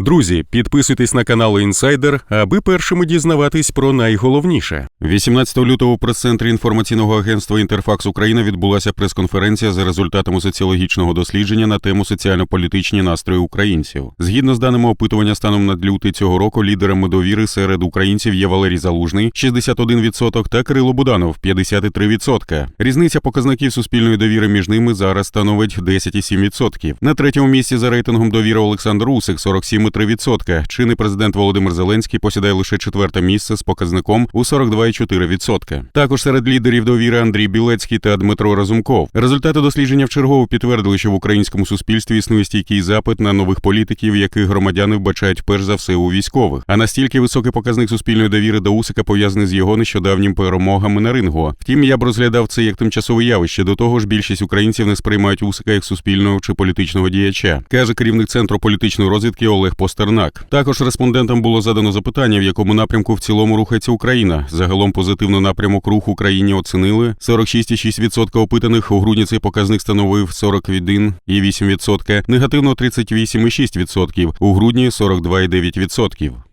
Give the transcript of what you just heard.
Друзі, підписуйтесь на канал Інсайдер, аби першими дізнаватись про найголовніше. 18 лютого в прес-центрі інформаційного агентства Інтерфакс Україна відбулася прес-конференція за результатами соціологічного дослідження на тему соціально-політичні настрої українців. Згідно з даними опитування, станом на лютий цього року лідерами довіри серед українців є Валерій Залужний 61% та Кирило Буданов 53%. Різниця показників суспільної довіри між ними зараз становить 10,7%. На третьому місці за рейтингом довіри Олександр Усик 47,3%. Чинний президент Володимир Зеленський посідає лише четверте місце з показником у 42,4%. Також серед лідерів довіри Андрій Білецький та Дмитро Разумков. Результати дослідження вчергово підтвердили, що в українському суспільстві існує стійкий запит на нових політиків, яких громадяни вбачають перш за все у військових. А настільки високий показник суспільної довіри до Усика пов'язаний з його нещодавнім перемогами на рингу. Втім, я б розглядав це як тимчасове явище. До того ж, більшість українців не сприймають Усика як суспільного чи політичного діяча, каже керівник центру політичної розвідки Олег Постернак. Також респондентам було задано запитання, в якому напрямку в цілому рухається Україна. Загалом позитивно напрямок руху Україні оцінили 46,6% опитаних. У грудні цей показник становив 41,8%, негативно 38,6%, у грудні 42,9%.